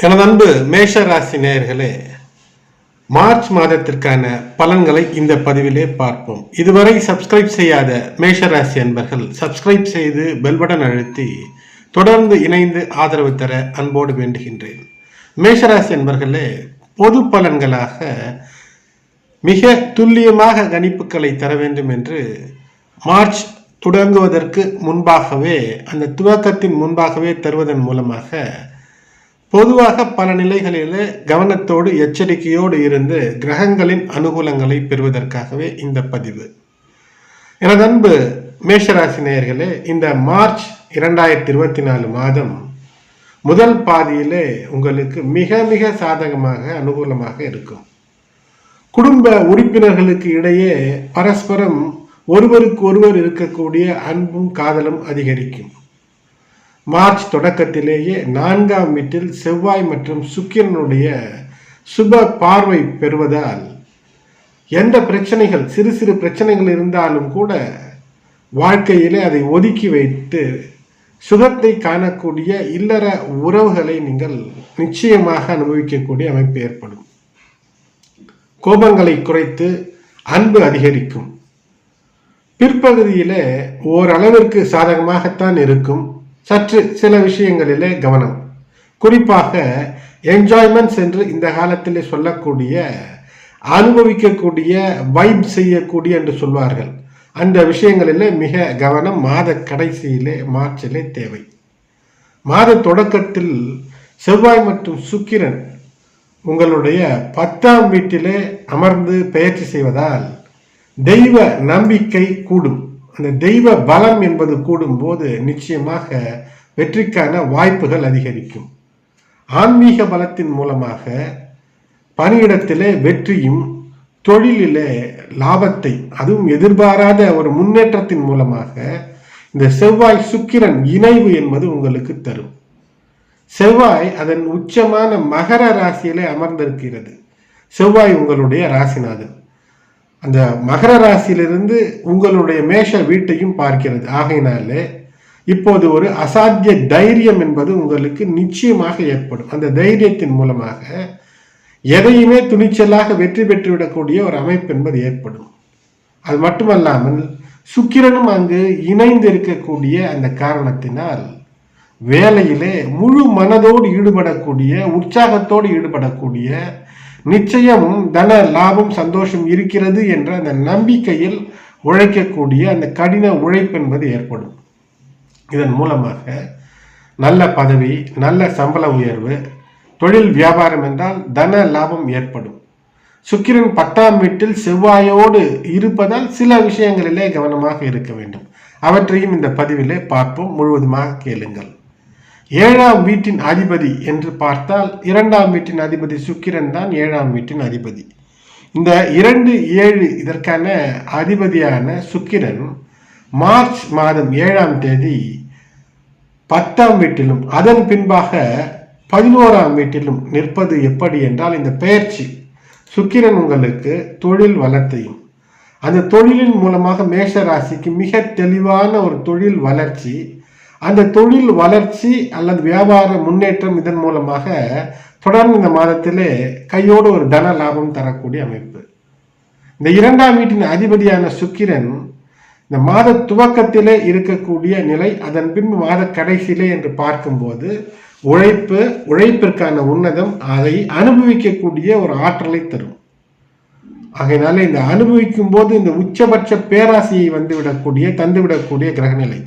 எனது அன்பு மேஷ ராசி நேயர்களே மார்ச் மாதத்திற்கான பலன்களை இந்த பதிவிலே பார்ப்போம். இதுவரை சப்ஸ்கிரைப் செய்யாத மேஷ ராசி அன்பர்கள் சப்ஸ்கிரைப் செய்து பெல்படன் அழுத்தி தொடர்ந்து இணைந்து ஆதரவு தர அன்போடு வேண்டுகின்றேன். மேஷராசி அன்பர்களே பொது பலன்களாக மிக துல்லியமாக கணிப்புகளை தர வேண்டும் என்று மார்ச் தொடங்குவதற்கு முன்பாகவே அந்த துவக்கத்தின் முன்பாகவே தருவதன் மூலமாக பொதுவாக பல நிலைகளிலே கவனத்தோடு எச்சரிக்கையோடு இருந்து கிரகங்களின் அனுகூலங்களை பெறுவதற்காகவே இந்த பதிவு. எனது அன்பு மேஷராசி நேயர்களே இந்த மார்ச் இரண்டாயிரத்தி இருபத்தி நாலு மாதம் முதல் பாதியிலே உங்களுக்கு மிக மிக சாதகமாக அனுகூலமாக இருக்கும். குடும்ப உறுப்பினர்களுக்கு இடையே பரஸ்பரம் ஒருவருக்கு ஒருவர் இருக்கக்கூடிய அன்பும் காதலும் அதிகரிக்கும். மார்ச் தொடக்கத்திலேயே நான்காம் வீட்டில் செவ்வாய் மற்றும் சுக்கிரனுடைய சுப பார்வை பெறுவதால் எந்த பிரச்சனைகள் சிறு சிறு பிரச்சனைகள் இருந்தாலும் கூட வாழ்க்கையிலே அதை ஒதுக்கி வைத்து சுகத்தை காணக்கூடிய இல்லற உறவுகளை நீங்கள் நிச்சயமாக அனுபவிக்கக்கூடிய அமைப்பு ஏற்படும். கோபங்களை குறைத்து அன்பு அதிகரிக்கும். பிற்பகுதியிலே ஓரளவிற்கு சாதகமாகத்தான் இருக்கும். சற்று சில விஷயங்களிலே கவனம். குறிப்பாக என்ஜாய்மெண்ட்ஸ் என்று இந்த காலத்திலே சொல்லக்கூடிய அனுபவிக்கக்கூடிய வைப் செய்யக்கூடிய என்று சொல்வார்கள். அந்த விஷயங்களிலே மிக கவனம் மாத கடைசியிலே மார்ச்சிலே தேவை. மாத தொடக்கத்தில் செவ்வாய் மற்றும் சுக்கிரன் உங்களுடைய பத்தாம் வீட்டிலே அமர்ந்து பயிற்சி செய்வதால் தெய்வ நம்பிக்கை கூடும். அந்த தெய்வ பலம் என்பது கூடும்போது நிச்சயமாக வெற்றிக்கான வாய்ப்புகள் அதிகரிக்கும். ஆன்மீக பலத்தின் மூலமாக பணியிடத்திலே வெற்றியும் தொழிலிலே லாபத்தை அதுவும் எதிர்பாராத ஒரு முன்னேற்றத்தின் மூலமாக இந்த செவ்வாய் சுக்கிரன் இணைவு என்பது உங்களுக்கு தரும். செவ்வாய் அதன் உச்சமான மகர ராசியிலே அமர்ந்திருக்கிறது. செவ்வாய் உங்களுடைய ராசிநாதன். அந்த மகர ராசியிலிருந்து உங்களுடைய மேஷ வீட்டையும் பார்க்கிறது. ஆகையினாலே இப்போது ஒரு அசாத்திய தைரியம் என்பது உங்களுக்கு நிச்சயமாக ஏற்படும். அந்த தைரியத்தின் மூலமாக எதையுமே துணிச்சலாக வெற்றி பெற்றுவிடக்கூடிய ஒரு அமைப்பு என்பது ஏற்படும். அது மட்டுமல்லாமல் சுக்கிரனும் அங்கு இணைந்து இருக்கக்கூடிய அந்த காரணத்தினால் வேலையிலே முழு மனதோடு ஈடுபடக்கூடிய உற்சாகத்தோடு ஈடுபடக்கூடிய நிச்சயம் தன லாபம் சந்தோஷம் இருக்கிறது என்ற அந்த நம்பிக்கையில் உழைக்கக்கூடிய அந்த கடின உழைப்பு என்பது ஏற்படும். இதன் மூலமாக நல்ல பதவி நல்ல சம்பள உயர்வு தொழில் வியாபாரம் என்றால் தன லாபம் ஏற்படும். சுக்கிரன் பத்தாம் வீட்டில் செவ்வாயோடு இருப்பதால் சில விஷயங்களிலே கவனமாக இருக்க வேண்டும். அவற்றையும் இந்த பதிவிலே பார்ப்போம். முழுவதுமாக கேளுங்கள். ஏழாம் வீட்டின் அதிபதி என்று பார்த்தால் இரண்டாம் வீட்டின் அதிபதி சுக்கிரன் தான் ஏழாம் வீட்டின் அதிபதி. இந்த இரண்டு ஏழு இதற்கான அதிபதியான சுக்கிரன் மார்ச் மாதம் ஏழாம் தேதி பத்தாம் வீட்டிலும் அதன் பின்பாக பதினோராம் வீட்டிலும் நிற்பது எப்படி என்றால் இந்த பெயர்ச்சி. சுக்கிரன் உங்களுக்கு தொழில் வளத்தையும் அந்த தொழிலின் மூலமாக மேஷ ராசிக்கு மிக தெளிவான ஒரு தொழில் வளர்ச்சி அந்த தொழில் வளர்ச்சி அல்லது வியாபார முன்னேற்றம் இதன் மூலமாக தொடர்ந்து இந்த மாதத்திலே கையோடு ஒரு தன லாபம் தரக்கூடிய அமைப்பு. இந்த இரண்டாம் வீட்டின் அதிபதியான சுக்கிரன் இந்த மாத துவக்கத்திலே இருக்கக்கூடிய நிலை அதன் பின்பு மாத கடைசியிலே என்று பார்க்கும்போது உழைப்பு உழைப்பிற்கான உன்னதம் அதை அனுபவிக்கக்கூடிய ஒரு ஆற்றலை தரும். ஆகையினால இந்த அனுபவிக்கும் போது இந்த உச்சபட்ச பேராசியை வந்துவிடக்கூடிய தந்துவிடக்கூடிய கிரகநிலை.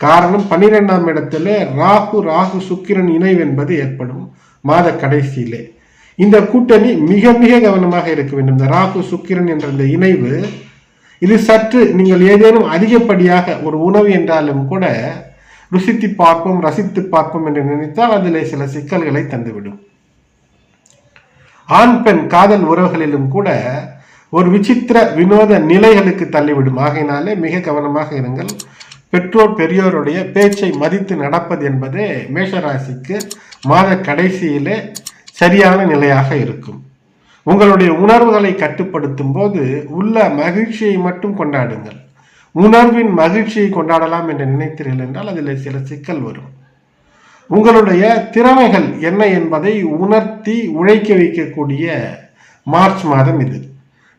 காரணம் பன்னிரெண்டாம் இடத்துல ராகு ராகு சுக்கிரன் இணைவு என்பது ஏற்படும் மாத கடைசியிலே. இந்த கூட்டணி மிக மிக கவனமாக இருக்க வேண்டும். இந்த ராகு சுக்கிரன் என்ற இந்த இணைவு இது சற்று நீங்கள் ஏதேனும் அதிகப்படியாக ஒரு உணவு என்றாலும் கூட ருசித்து பார்ப்போம் ரசித்து பார்ப்போம் என்று நினைத்தால் அதில் சில சிக்கல்களை தந்துவிடும். ஆண் பெண் காதல் உறவுகளிலும் கூட ஒரு விசித்திர வினோத நிலைகளுக்கு தள்ளிவிடும். ஆகையினாலே மிக கவனமாக இருங்கள். பெற்றோர் பெரியோருடைய பேச்சை மதித்து நடப்பது என்பதே மேஷராசிக்கு மாத கடைசியிலே சரியான நிலையாக இருக்கும். உங்களுடைய உணர்வுகளை கட்டுப்படுத்தும் போது உள்ள மகிழ்ச்சியை மட்டும் கொண்டாடுங்கள். உணர்வின் மகிழ்ச்சியை கொண்டாடலாம் என்று நினைத்தீர்கள் என்றால் அதில் சில சிக்கல் வரும். உங்களுடைய திறமைகள் என்ன என்பதை உணர்த்தி உழைக்க வைக்கக்கூடிய மார்ச் மாதம் இது.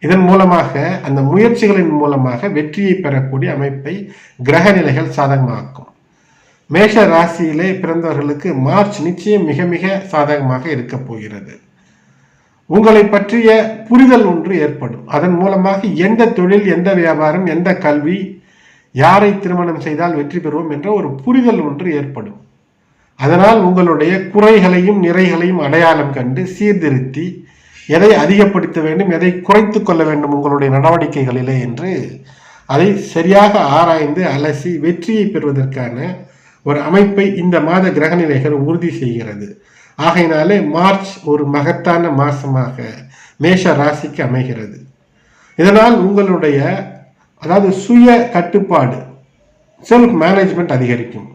இதன் மூலமாக அந்த முயற்சிகளின் மூலமாக வெற்றியை பெறக்கூடிய அமைப்பை கிரக நிலைகள் சாதகமாக்கும். மேஷ ராசியிலே பிறந்தவர்களுக்கு மார்ச் நிச்சயம் மிக மிக சாதகமாக இருக்க போகிறது. உங்களை பற்றிய புரிதல் ஒன்று ஏற்படும். அதன் மூலமாக எந்த தொழில் எந்த வியாபாரம் எந்த கல்வி யாரை திருமணம் செய்தால் வெற்றி பெறுவோம் என்ற ஒரு புரிதல் ஒன்று ஏற்படும். அதனால் உங்களுடைய குறைகளையும் நிறைகளையும் அடையாளம் கண்டு சீர்திருத்தி எதை அதிகப்படுத்த வேண்டும் எதை குறைத்து கொள்ள வேண்டும் உங்களுடைய நடவடிக்கைகளிலே என்று அதை சரியாக ஆராய்ந்து அலசி வெற்றியை பெறுவதற்கான ஒரு அமைப்பை இந்த மாத கிரகநிலைகள் உறுதி செய்கிறது. ஆகையினாலே மார்ச் ஒரு மகத்தான மாசமாக மேஷ ராசிக்கு அமைகிறது. இதனால் உங்களுடைய அதாவது சுய கட்டுப்பாடு செல்ஃப் மேனேஜ்மெண்ட் அதிகரிக்கும்.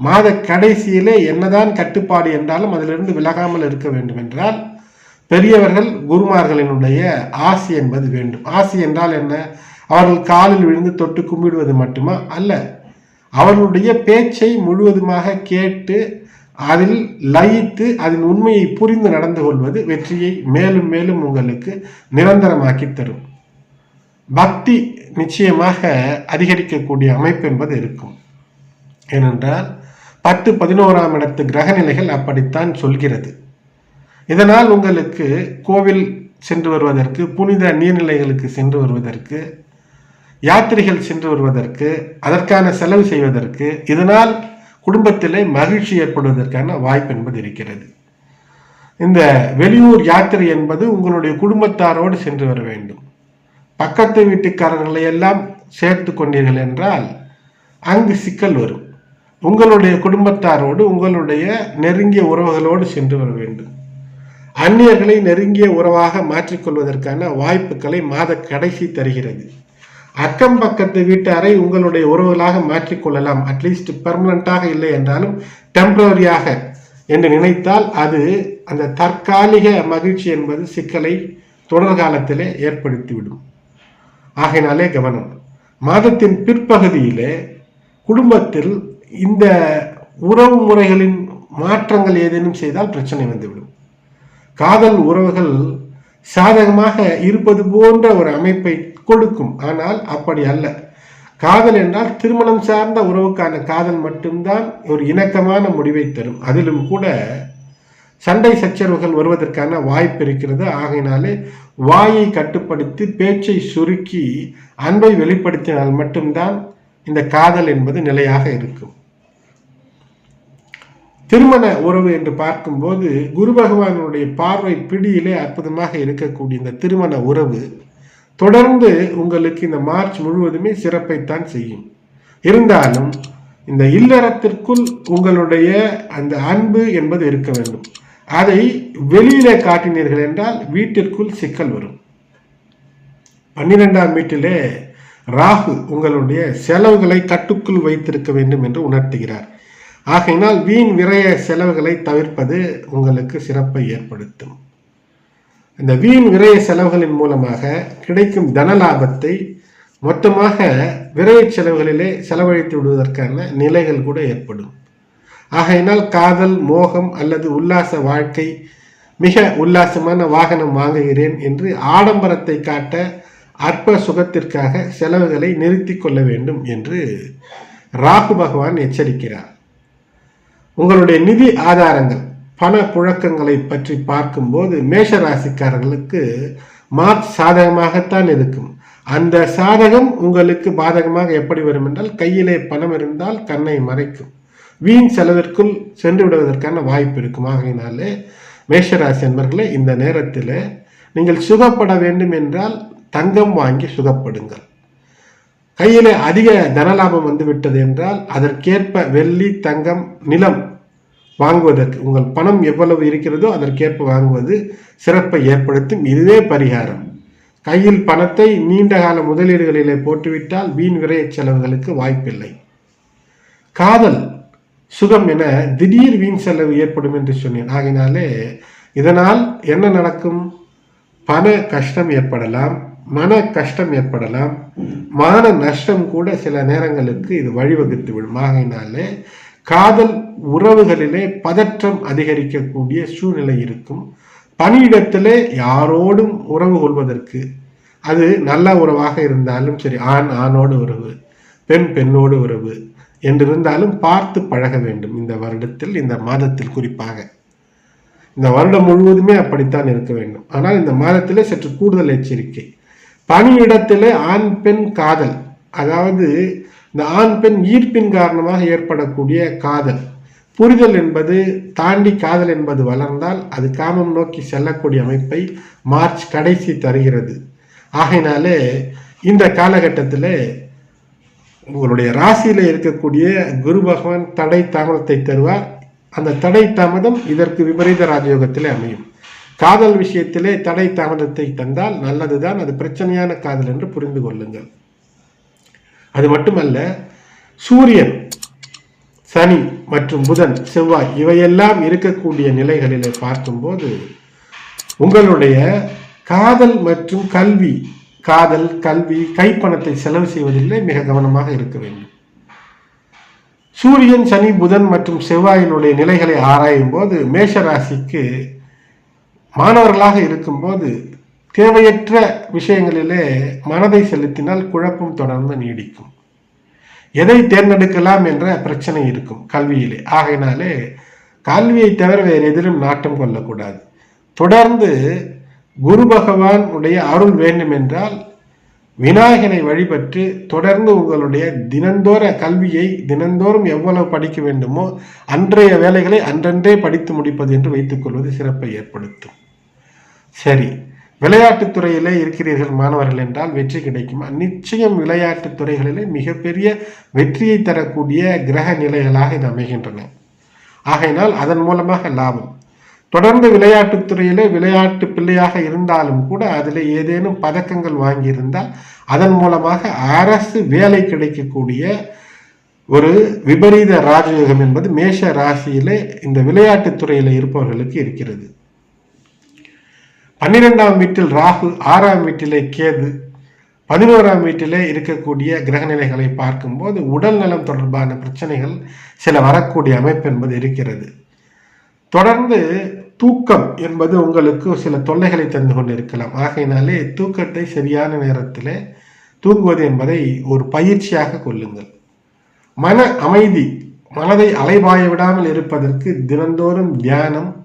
மாத கடைசியிலே என்னதான் கட்டுப்பாடு என்றாலும் அதிலிருந்து விலகாமல் இருக்க வேண்டும் என்றால் பெரியவர்கள் குருமார்களினுடைய ஆசி என்பது வேண்டும். ஆசி என்றால் என்ன? அவர்கள் காலில் விழுந்து தொட்டு கும்பிடுவது மட்டுமா? அல்ல. அவர்களுடைய பேச்சை முழுவதுமாக கேட்டு அதில் லயித்து அதன் உண்மையை புரிந்து நடந்து கொள்வது வெற்றியை மேலும் மேலும் உங்களுக்கு நிரந்தரமாக்கி தரும். பக்தி நிச்சயமாக அதிகரிக்கக்கூடிய அமைப்பு என்பது இருக்கும். ஏனென்றால் பத்து பதினோராம் இடத்து கிரகநிலைகள் அப்படித்தான் சொல்கிறது. இதனால் உங்களுக்கு கோவில் சென்று வருவதற்கு புனித நீர்நிலைகளுக்கு சென்று வருவதற்கு யாத்திரைகள் சென்று வருவதற்கு அதற்கான செலவு செய்வதற்கு இதனால் குடும்பத்திலே மகிழ்ச்சி ஏற்படுவதற்கான வாய்ப்பு என்பது இருக்கிறது. இந்த வெளியூர் யாத்திரை என்பது உங்களுடைய குடும்பத்தாரோடு சென்று வர வேண்டும். பக்கத்து வீட்டுக்காரர்களை எல்லாம் சேர்த்து கொண்டீர்கள் என்றால் அங்கு சிக்கல் வரும். உங்களுடைய குடும்பத்தாரோடு உங்களுடைய நெருங்கிய உறவுகளோடு சென்று வர வேண்டும். அந்நியர்களை நெருங்கிய உறவாக மாற்றிக்கொள்வதற்கான வாய்ப்புகளை மாத கடைசி தருகிறது. அக்கம் பக்கத்து வீட்டாரை உங்களுடைய உறவுகளாக மாற்றிக்கொள்ளலாம். அட்லீஸ்ட் பெர்மனண்டாக இல்லை என்றாலும் டெம்பரரியாக என்று நினைத்தால் அது அந்த தற்காலிக மகிழ்ச்சி என்பது சிக்கலை தொடர்காலத்திலே ஏற்படுத்திவிடும். ஆகையினாலே கவனம். மாதத்தின் பிற்பகுதியிலே குடும்பத்தில் இந்த உறவு முறைகளின் மாற்றங்கள் ஏதேனும் செய்தால் பிரச்சனை வந்துவிடும். காதல் உறவுகள் சாதகமாக இருப்பது போன்ற ஒரு அமைப்பை கொடுக்கும். ஆனால் அப்படி அல்ல. காதல் என்றால் திருமணம் சார்ந்த உறவுக்கான காதல் மட்டும்தான் ஒரு இணக்கமான முடிவை தரும். அதிலும் கூட சண்டை சச்சரவுகள் வருவதற்கான வாய்ப்பு இருக்கிறது. ஆகையினாலே வாயை கட்டுப்படுத்தி பேச்சை சுருக்கி அன்பை வெளிப்படுத்தினால் மட்டும்தான் இந்த காதல் என்பது நிலையாக இருக்கும். திருமண உறவு என்று பார்க்கும்போது குரு பகவானுடைய பார்வை பிடியிலே அற்புதமாக இருக்கக்கூடிய இந்த திருமண உறவு தொடர்ந்து உங்களுக்கு இந்த மார்ச் முழுவதுமே சிறப்பைத்தான் செய்யும். இருந்தாலும் இந்த இல்லறத்திற்குள் உங்களுடைய அந்த அன்பு என்பது இருக்க வேண்டும். அதை வெளியிலே காட்டினீர்கள் என்றால் வீட்டிற்குள் சிக்கல் வரும். பன்னிரெண்டாம் வீட்டிலே ராகு உங்களுடைய செலவுகளை கட்டுக்குள் வைத்திருக்க வேண்டும் என்று உணர்த்துகிறார். ஆகையினால் வீண் விரய செலவுகளை தவிர்ப்பது உங்களுக்கு சிறப்பை ஏற்படுத்தும். இந்த வீண் விரய செலவுகளின் மூலமாக கிடைக்கும் தன லாபத்தை மொத்தமாக விரய செலவுகளிலே செலவழித்து விடுவதற்கான நிலைகள் கூட ஏற்படும். ஆகையினால் காதல் மோகம் அல்லது உல்லாச வாழ்க்கை மிக உல்லாசமான வாகனம் வாங்குகிறேன் என்று ஆடம்பரத்தை காட்ட அற்ப சுகத்திற்காக செலவுகளை நிறுத்தி கொள்ள வேண்டும் என்று ராகு பகவான் எச்சரிக்கிறார். உங்களுடைய நிதி ஆதாரங்கள் பண புழக்கங்களை பற்றி பார்க்கும்போது மேஷ ராசிக்காரர்களுக்கு மார்ச் சாதகமாகத்தான் இருக்கும். அந்த சாதகம் உங்களுக்கு பாதகமாக எப்படி வரும் என்றால் கையிலே பணம் இருந்தால் கண்ணை மறைக்கும். வீண் செலவிற்குள் சென்று விடுவதற்கான வாய்ப்பு இருக்கும். ஆகையினாலே மேஷராசி அன்பர்களே இந்த நேரத்தில் நீங்கள் சுகப்பட வேண்டும் என்றால் தங்கம் வாங்கி சுகப்படுங்கள். கையில் அதிக தனலாபம் வந்து விட்டது என்றால் அதற்கேற்ப வெள்ளி தங்கம் நிலம் வாங்குவதற்கு உங்கள் பணம் எவ்வளவு இருக்கிறதோ அதற்கேற்ப வாங்குவது சிறப்பை ஏற்படுத்தும். இதுவே பரிகாரம். கையில் பணத்தை நீண்ட கால முதலீடுகளிலே போட்டுவிட்டால் வீண் விரைய செலவுகளுக்கு வாய்ப்பில்லை. காதல் சுகம் என திடீர் வீண் செலவு ஏற்படும் என்று சொன்னேன். ஆகினாலே இதனால் என்ன நடக்கும்? பண கஷ்டம் ஏற்படலாம். மன கஷ்டம் ஏற்படலாம். மான நஷ்டம் கூட சில நேரங்களுக்கு இது வழிவகுத்து விடும். ஆகையினாலே காதல் உறவுகளிலே பதற்றம் அதிகரிக்கக்கூடிய சூழ்நிலை இருக்கும். பணியிடத்திலே யாரோடும் உறவு கொள்வதற்கு அது நல்ல உறவாக இருந்தாலும் சரி ஆண் ஆணோடு உறவு பெண் பெண்ணோடு உறவு என்றிருந்தாலும் பார்த்து பழக வேண்டும். இந்த வருடத்தில் இந்த மாதத்தில் குறிப்பாக. இந்த வருடம் முழுவதுமே அப்படித்தான் இருக்க வேண்டும். ஆனால் இந்த மாதத்திலே சற்று கூடுதல் எச்சரிக்கை. பணியிடத்தில் ஆண் பெண் காதல். அதாவது இந்த ஆண் பெண் ஈர்ப்பின் காரணமாக ஏற்படக்கூடிய காதல். புரிதல் என்பது தாண்டி காதல் என்பது வளர்ந்தால் அது காமம் நோக்கி செல்லக்கூடிய அமைப்பை மார்ச் கடைசி தருகிறது. ஆகையினாலே இந்த காலகட்டத்தில் உங்களுடைய ராசியில் இருக்கக்கூடிய குரு பகவான் தடை தாமதத்தை தருவார். அந்த தடை தாமதம் இதற்கு விபரீத ராஜயோகத்தில் அமையும். காதல் விஷயத்திலே தடை தாமதத்தை தந்தால் நல்லதுதான் அது பிரச்சனையான காதல் என்று புரிந்து கொள்ளுங்கள். அது மட்டுமல்ல சூரியன் சனி மற்றும் புதன் செவ்வாய் இவையெல்லாம் இருக்கக்கூடிய நிலைகளிலே பார்க்கும்போது உங்களுடைய காதல் மற்றும் கல்வி காதல் கல்வி கைப்பணத்தை செலவு செய்வதில்லை மிக கவனமாக இருக்க வேண்டும். சூரியன் சனி புதன் மற்றும் செவ்வாயினுடைய நிலைகளை ஆராயும் போது மேஷராசிக்கு மாணவர்களாக இருக்கும்போது தேவையற்ற விஷயங்களிலே மனதை செலுத்தினால் குழப்பம் தொடர்ந்து நீடிக்கும். எதை தேர்ந்தெடுக்கலாம் என்ற பிரச்சனை இருக்கும் கல்வியிலே. ஆகையினாலே கல்வியை தவிர வேறு எதிலும் நாட்டம் கொள்ளக்கூடாது. தொடர்ந்து குரு பகவான் உடைய அருள் வேண்டும் என்றால் விநாயகனை வழிபட்டு தொடர்ந்து உங்களுடைய தினந்தோற கல்வியை தினந்தோறும் எவ்வளவு படிக்க வேண்டுமோ அன்றைய வேலைகளை அன்றன்றே படித்து முடிப்பது என்று வைத்துக்கொள்வது சிறப்பை ஏற்படுத்தும். சரி. விளையாட்டுத்துறையிலே இருக்கிறீர்கள் மாணவர்கள் என்றால் வெற்றி கிடைக்குமா? நிச்சயம் விளையாட்டு துறைகளிலே மிகப்பெரிய வெற்றியை தரக்கூடிய கிரக நிலைகளாக இது அமைகின்றன. ஆகையினால் அதன் மூலமாக லாபம். தொடர்ந்து விளையாட்டுத்துறையிலே விளையாட்டு பிள்ளையாக இருந்தாலும் கூட அதில் ஏதேனும் பதக்கங்கள் வாங்கியிருந்தால் அதன் மூலமாக அரசு வேலை கிடைக்கக்கூடிய ஒரு விபரீத ராஜயோகம் என்பது மேஷ ராசியிலே இந்த விளையாட்டுத்துறையில் இருப்பவர்களுக்கு இருக்கிறது. பன்னிரெண்டாம் வீட்டில் ராகு ஆறாம் வீட்டிலே கேது பதினோராம் வீட்டிலே இருக்கக்கூடிய கிரகநிலைகளை பார்க்கும்போது உடல் நலம் தொடர்பான பிரச்சனைகள் சில வரக்கூடிய அமைப்பு என்பது இருக்கிறது. தொடர்ந்து தூக்கம் என்பது உங்களுக்கு சில தொல்லைகளை தந்து கொண்டிருக்கலாம். ஆகையினாலே தூக்கத்தை சரியான நேரத்தில் தூங்குவது என்பதை ஒரு பயிற்சியாக கொள்ளுங்கள். மன அமைதி மனதை அலைபாய விடாமல் இருப்பதற்கு தினந்தோறும் தியானம்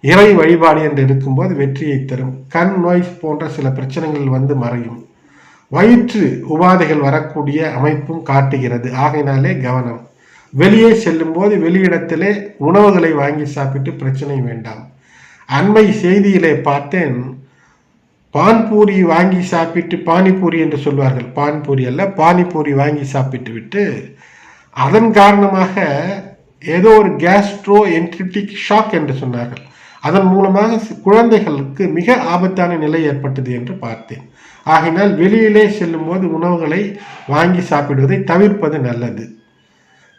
இறை வழிபாடு என்று இருக்கும்போது வெற்றியை தரும். கண் நோய் போன்ற சில பிரச்சனைகள் வந்து மறையும். வயிற்று உபாதைகள் வரக்கூடிய அமைப்பும் காட்டுகிறது. ஆகையினாலே கவனம். வெளியே செல்லும் போது வெளியிடத்திலே உணவுகளை வாங்கி சாப்பிட்டு பிரச்சனை வேண்டாம். அண்மை செய்தியிலே பார்த்தேன் பான்பூரி வாங்கி சாப்பிட்டு பானிபூரி என்று சொல்வார்கள். பான்பூரி அல்ல பானிபூரி வாங்கி சாப்பிட்டு விட்டு அதன் காரணமாக ஏதோ ஒரு கேஸ்ட்ரோ என்ட்ரிட்டிக் ஷாக் என்று சொன்னார்கள். அதன் மூலமாக குழந்தைகளுக்கு மிக ஆபத்தான நிலை ஏற்பட்டது என்று பார்த்தேன். ஆகினால் வெளியிலே செல்லும்போது உணவுகளை வாங்கி சாப்பிடுவதை தவிர்ப்பது நல்லது.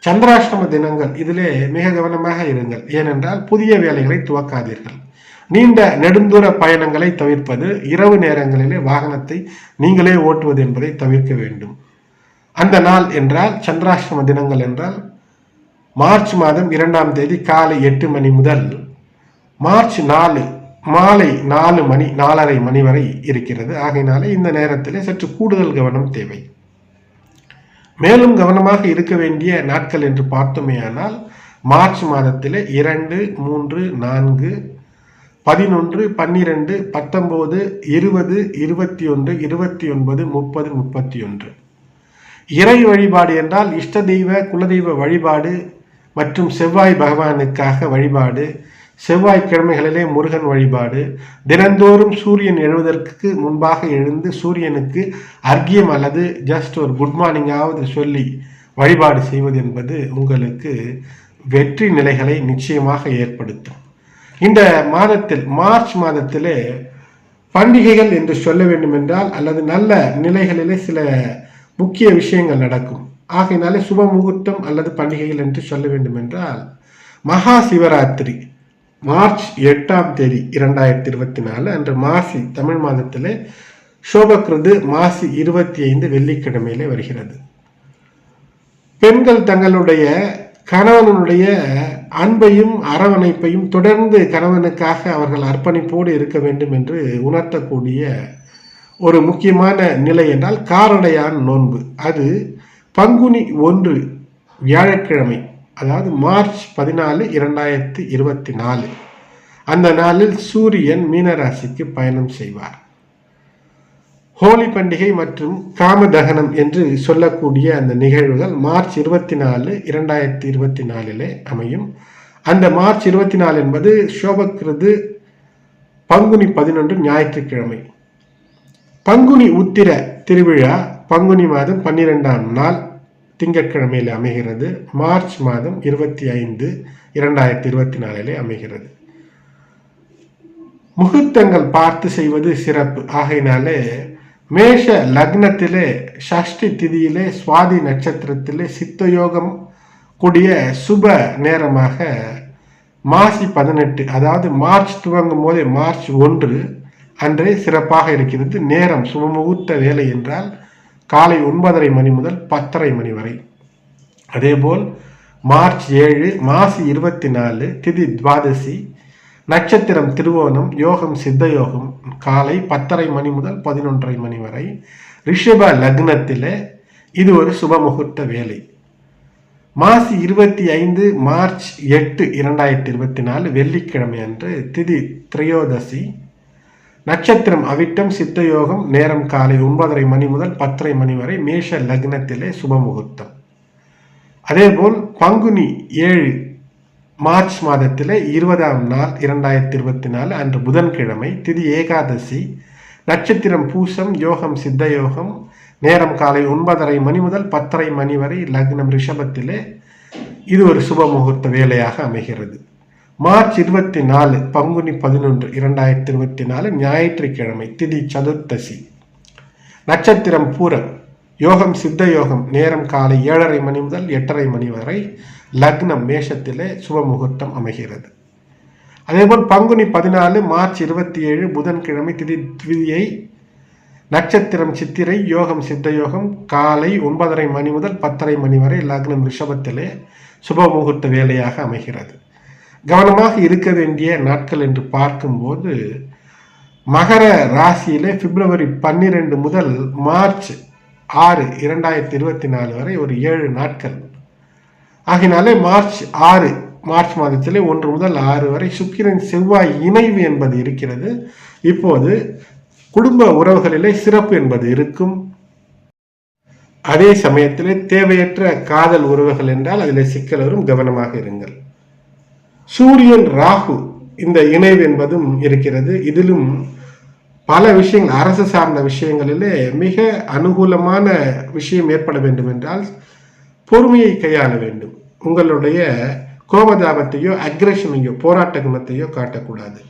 சந்திராஷ்டம தினங்கள் இதிலே மிக கவனமாக இருங்கள். ஏனென்றால் புதிய வேலைகளை துவக்காதீர்கள். நீண்ட நெடுந்தூர பயணங்களை தவிர்ப்பது இரவு நேரங்களிலே வாகனத்தை நீங்களே ஓட்டுவது என்பதை தவிர்க்க வேண்டும். அந்த நாள் என்றால் சந்திராஷ்டம தினங்கள் என்றால் மார்ச் மாதம் இரண்டாம் தேதி காலை எட்டு மணி முதல் மார்ச் நாலு மாலை நாலு மணி நாலரை மணி வரை இருக்கிறது. ஆகையினாலே இந்த நேரத்தில் சற்று கூடுதல் கவனம் தேவை. மேலும் கவனமாக இருக்க வேண்டிய நாட்கள் என்று பார்த்தோமேயானால் மார்ச் மாதத்தில் இரண்டு மூன்று நான்கு பதினொன்று பன்னிரெண்டு பத்தொம்போது இருபது இருபத்தி ஒன்று இருபத்தி ஒன்பது முப்பது முப்பத்தி ஒன்று இறை வழிபாடு என்றால் இஷ்ட தெய்வ குலதெய்வ வழிபாடு மற்றும் செவ்வாய் பகவானுக்காக வழிபாடு. செவ்வாய்க்கிழமைகளிலே முருகன் வழிபாடு. தினந்தோறும் சூரியன் எழுவதற்கு முன்பாக எழுந்து சூரியனுக்கு அர்க்கியம் அல்லது ஜஸ்ட் ஒரு குட் மார்னிங்காவது சொல்லி வழிபாடு செய்வது என்பது உங்களுக்கு வெற்றி நிலைகளை நிச்சயமாக ஏற்படுத்தும். இந்த மாதத்தில் மார்ச் மாதத்திலே பண்டிகைகள் என்று சொல்ல வேண்டும் என்றால் அல்லது நல்ல நிலைகளிலே சில முக்கிய விஷயங்கள் நடக்கும். ஆகையினாலே சுப முகூர்த்தம் அல்லது பண்டிகைகள் என்று சொல்ல வேண்டும் என்றால் மகா சிவராத்திரி. மார்ச் எட்டாம் தேதி இரண்டாயிரத்தி இருபத்தி நாலு அன்று மாசி தமிழ் மாதத்தில் சோபக்கிருது மாசி இருபத்தி ஐந்து வெள்ளிக்கிழமையிலே வருகிறது. பெண்கள் தங்களுடைய கணவனுடைய அன்பையும் அரவணைப்பையும் தொடர்ந்து கணவனுக்காக அவர்கள் அர்ப்பணிப்போடு இருக்க வேண்டும் என்று உணர்த்தக்கூடிய ஒரு முக்கியமான நிலை என்றால் காரடையான் நோன்பு. அது பங்குனி ஒன்று வியாழக்கிழமை அதாவது மார்ச் பதினாலு இரண்டாயிரத்தி இருபத்தி நாலு. அந்த நாளில் சூரியன் மீனராசிக்கு பயணம் செய்வார். ஹோலி பண்டிகை மற்றும் காமதகனம் என்று சொல்லக்கூடிய அந்த நிகழ்வுகள் மார்ச் இருபத்தி நாலு இரண்டாயிரத்தி இருபத்தி நாலிலே அமையும். அந்த மார்ச் இருபத்தி நாலு என்பது சோபக்கிருது பங்குனி பதினொன்று ஞாயிற்றுக்கிழமை. பங்குனி உத்திர திருவிழா பங்குனி மாதம் பன்னிரெண்டாம் நாள் திங்கட்கிழமையில் அமைகிறது. மார்ச் மாதம் இருபத்தி ஐந்து இரண்டாயிரத்தி இருபத்தி நாலிலே அமைகிறது. முகூர்த்தங்கள் பார்த்து செய்வது சிறப்பு. ஆகையினாலே மேஷ லக்னத்திலே ஷஷ்டி திதியிலே சுவாதி நட்சத்திரத்திலே சித்தயோகம் கூடிய சுப நேரமாக மாசி பதினெட்டு அதாவது மார்ச் துவங்கும் போதே மார்ச் ஒன்று அன்றே சிறப்பாக இருக்கிறது. நேரம் சுபமுகூர்த்த வேலை என்றால் காலை ஒன்பதரை மணி முதல் பத்தரை மணி வரை. அதேபோல் மார்ச் ஏழு மாசி இருபத்தி நாலு திதி துவாதசி நட்சத்திரம் திருவோணம் யோகம் சித்த யோகம் காலை பத்தரை மணி முதல் பதினொன்றரை மணி வரை. ரிஷப லக்னத்தில் இது ஒரு சுப முகூர்த்த வேலை. மாசி இருபத்தி ஐந்து மார்ச் எட்டு இரண்டாயிரத்தி இருபத்தி நாலு வெள்ளிக்கிழமை அன்று திதி திரையோதசி நட்சத்திரம் அவிட்டம் சித்தயோகம் நேரம் காலை ஒன்பதரை மணி முதல் பத்தரை மணி வரை மேஷ லக்னத்திலே சுப முகூர்த்தம். அதேபோல் பங்குனி ஏழு மார்ச் மாதத்தில் இருபதாம் நாள் இரண்டாயிரத்தி இருபத்தி நாலு அன்று புதன்கிழமை திதி ஏகாதசி நட்சத்திரம் பூசம் யோகம் சித்த யோகம் நேரம் காலை ஒன்பதரை மணி முதல் பத்தரை மணி வரை லக்னம் ரிஷபத்திலே இது ஒரு சுப முகூர்த்த வேலையாக அமைகிறது. மார்ச் இருபத்தி நாலு பங்குனி பதினொன்று இரண்டாயிரத்தி இருபத்தி நாலு ஞாயிற்றுக்கிழமை திதி சதுர்த்தசி. நட்சத்திரம் பூரம் யோகம் சித்த யோகம் நேரம் காலை ஏழரை மணி முதல் எட்டரை மணி வரை லக்னம் மேஷத்திலே சுப முகூர்த்தம் அமைகிறது. அதேபோல் பங்குனி பதினாலு மார்ச் இருபத்தி ஏழு புதன்கிழமை திதி திதியை நட்சத்திரம் சித்திரை யோகம் சித்த யோகம் காலை ஒன்பதரை மணி முதல் பத்தரை மணி வரை லக்னம் ரிஷபத்திலே சுப முகூர்த்த வேலையாக அமைகிறது. கவனமாக இருக்க வேண்டிய நாட்கள் என்று பார்க்கும்போது மகர ராசியிலே பிப்ரவரி பன்னிரெண்டு முதல் மார்ச் ஆறு இரண்டாயிரத்தி இருபத்தி நாலு வரை ஒரு ஏழு நாட்கள். ஆகினாலே மார்ச் ஆறு மார்ச் மாதத்திலே ஒன்று முதல் ஆறு வரை சுக்கிரன் செவ்வாய் இணைவு என்பது இருக்கிறது. இப்போது குடும்ப உறவுகளிலே சிறப்பு என்பது இருக்கும். அதே சமயத்திலே தேவையற்ற காதல் உறவுகள் என்றால் அதில் சிக்கல் வரும். கவனமாக இருங்கள். சூரியன் ராகு இந்த இணைவு என்பதும் இருக்கிறது. இதிலும் பல விஷயங்கள் அரசு சார்ந்த விஷயங்களிலே மிக அனுகூலமான விஷயம் ஏற்பட வேண்டும் என்றால் பொறுமையை கையாள வேண்டும். உங்களுடைய கோபதாபத்தையோ அக்ரஷனையோ போராட்ட குணத்தையோ காட்டக்கூடாது.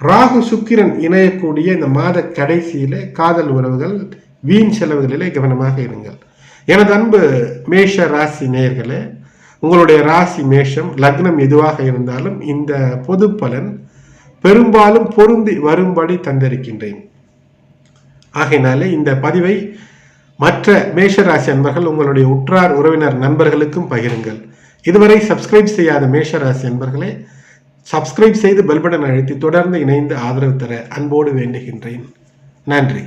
ராகு சுக்கிரன் இணையக்கூடிய இந்த மாத கடைசியில காதல் உறவுகள் வீண் செலவுகளிலே கவனமாக இருங்கள். எனது அன்பு மேஷ ராசி நேயர்களே உங்களுடைய ராசி மேஷம் லக்னம் எதுவாக இருந்தாலும் இந்த பொது பலன் பெரும்பாலும் பொருந்தி வரும்படி தந்திருக்கின்றேன். ஆகையினாலே இந்த பதிவை மற்ற மேஷராசி அன்பர்கள் உங்களுடைய உற்றார் உறவினர் நண்பர்களுக்கும் பகிருங்கள். இதுவரை சப்ஸ்கிரைப் செய்யாத மேஷராசி அன்பர்களே சப்ஸ்கிரைப் செய்து பெல்படன் அழுத்தி தொடர்ந்து இணைந்து ஆதரவு தர அன்போடு வேண்டுகின்றேன். நன்றி.